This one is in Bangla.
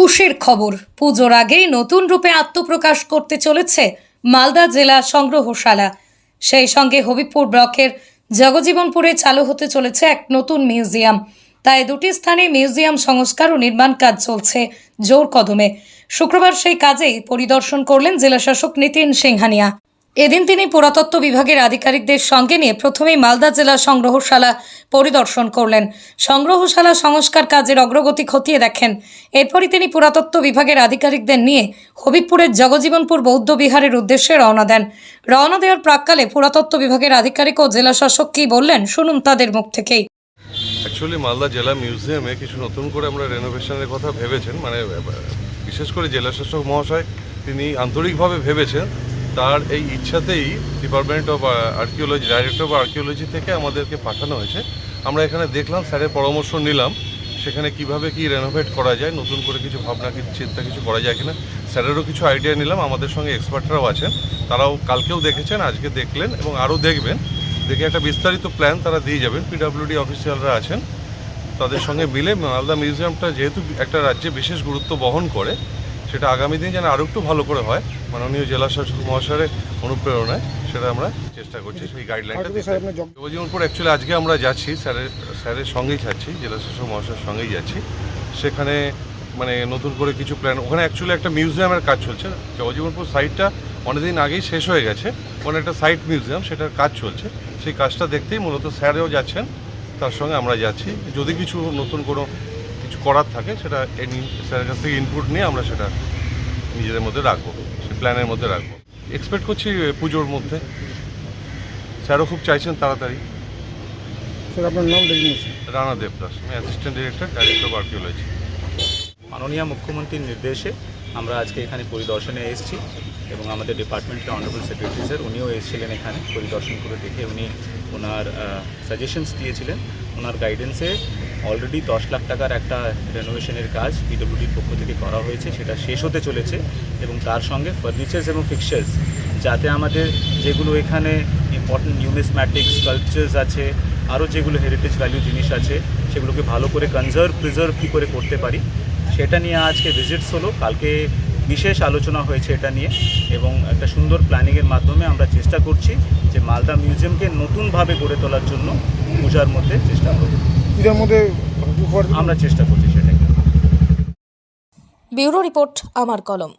খুশির খবর। পুজোর আগেই নতুন রূপে আত্মপ্রকাশ করতে চলেছে মালদা জেলা সংগ্রহশালা। সেই সঙ্গে হবিপুর ব্লকের জগজীবনপুরে চালু হতে চলেছে এক নতুন মিউজিয়াম। তাই দুটি স্থানে মিউজিয়াম সংস্কার ও নির্মাণ কাজ চলছে জোর কদমে। শুক্রবার সেই কাজেই পরিদর্শন করলেন জেলাশাসক নিতিন সিংহানিয়া। এদিন তিনি পুরাতত্ত্ব বিভাগের আধিকারিকদের সঙ্গে নিয়ে প্রথমেই মালদা জেলা সংগ্রহশালা পরিদর্শন করলেন। সংগ্রহশালা সংস্কার কাজের অগ্রগতি খতিয়ে দেখেন। এরপরই তিনি পুরাতত্ত্ব বিভাগের আধিকারিকদের নিয়ে হবিবপুরের জগজীবনপুর বৌদ্ধ বিহারের উদ্দেশ্যে রওনা দেন। রওনা দেওয়ার প্রাককালে পুরাতত্ত্ব বিভাগের আধিকারিক ও জেলাশাসক কী বললেন, শুনুন তাদের মুখ থেকেই। অ্যাকচুয়ালি মালদা জেলা মিউজিয়ামে কিছু নতুন করে আমরা রেনোভেশনের কথা ভেবেছেন মানে বিশেষ করে জেলা শাসক মহাশয় তিনি আন্তরিকভাবে ভেবেছেন তার এই ইচ্ছাতেই department of archaeology director of archaeology থেকে আমাদেরকে পাঠানো হয়েছে। আমরা এখানে দেখলাম, স্যারের পরামর্শ নিলাম, সেখানে কীভাবে কি রেনোভেট করা যায়, নতুন করে কিছু ভাবনা, কিছু চিন্তা কিছু করা যায় কিনা। স্যারেরও কিছু আইডিয়া নিলাম, আমাদের সঙ্গে এক্সপার্টরাও আছেন, তারাও কালকেও দেখেছেন, আজকে দেখলেন এবং আরও দেখবেন। দেখে একটা বিস্তারিত প্ল্যান তারা দিয়ে যাবেন। পিডাব্লিউডি অফিসিয়ালরা আছেন, তাদের সঙ্গে মিলে মালদা মিউজিয়ামটা যেহেতু একটা রাজ্যে বিশেষ গুরুত্ব বহন করে সেটা আগামী দিন যেন আরও একটু ভালো করে হয় মাননীয় জেলা শাসক মহাশয়ের অনুপ্রেরণায় সেটা আমরা চেষ্টা করছি সেই গাইডলাইনটা দিতে। শিবজীবনপুর অ্যাকচুয়ালি আজকে আমরা যাচ্ছি স্যারের স্যারের সঙ্গেই যাচ্ছি জেলা শাসক মহাশয়ের সঙ্গেই যাচ্ছি। সেখানে মানে নতুন করে কিছু প্ল্যান ওখানে অ্যাকচুয়ালি একটা মিউজিয়ামের কাজ চলছে। জগজীবনপুর সাইটটা অনেকদিন আগেই শেষ হয়ে গেছে। ওখানে একটা সাইট মিউজিয়াম সেটার কাজ চলছে। সেই কাজটা দেখতেই মূলত স্যারেও যাচ্ছেন তার সঙ্গে আমরা যাচ্ছি। যদি কিছু নতুন কোনো কিছু করার থাকে সেটা স্যারের কাছ থেকে ইনপুট নিয়ে আমরা সেটা নিজেদের মধ্যে রাখব সেই প্ল্যানের মধ্যে রাখব। এক্সপেক্ট করছি পুজোর মধ্যে। স্যারও খুব চাইছেন তাড়াতাড়ি। স্যার আপনার নাম রানা দেবদাস আমি assistant director director of archaeology মাননীয় মুখ্যমন্ত্রীর নির্দেশে আমরা আজকে এখানে পরিদর্শনে এসেছি এবং আমাদের ডিপার্টমেন্টের অনারেবল সেক্রেটারি স্যার উনিও এসেছিলেন এখানে। পরিদর্শন করে দেখে উনি ওনার সাজেশনস দিয়েছিলেন। ওনার গাইডেন্সে অলরেডি দশ লাখ টাকার একটা রেনোভেশনের কাজ পিডব্লিউডির পক্ষ থেকে করা হয়েছে, সেটা শেষ হতে চলেছে এবং তার সঙ্গে ফার্নিচার্স এবং ফিক্সার্স যাতে আমাদের যেগুলো এখানে ইম্পর্টেন্ট নিউমিসম্যাটিক স্কাল্পচার্স আছে, আরও যেগুলো হেরিটেজ ভ্যালু জিনিস আছে, সেগুলোকে ভালো করে কনজার্ভ প্রিজার্ভ কী করে করতে পারি, সেটা নিয়ে আজকে ভিজিটস হলো। কালকে বিশেষ আলোচনা হয়েছে এটা নিয়ে এবং একটা সুন্দর প্ল্যানিংয়ের মাধ্যমে আমরা চেষ্টা করছি যে মালদা মিউজিয়ামকে নতুনভাবে গড়ে তোলার জন্য পূজার মধ্যে চেষ্টা করব। পূজার মধ্যে আমরা চেষ্টা করছি সেটাকে ব্যুরো রিপোর্ট আমার কলম।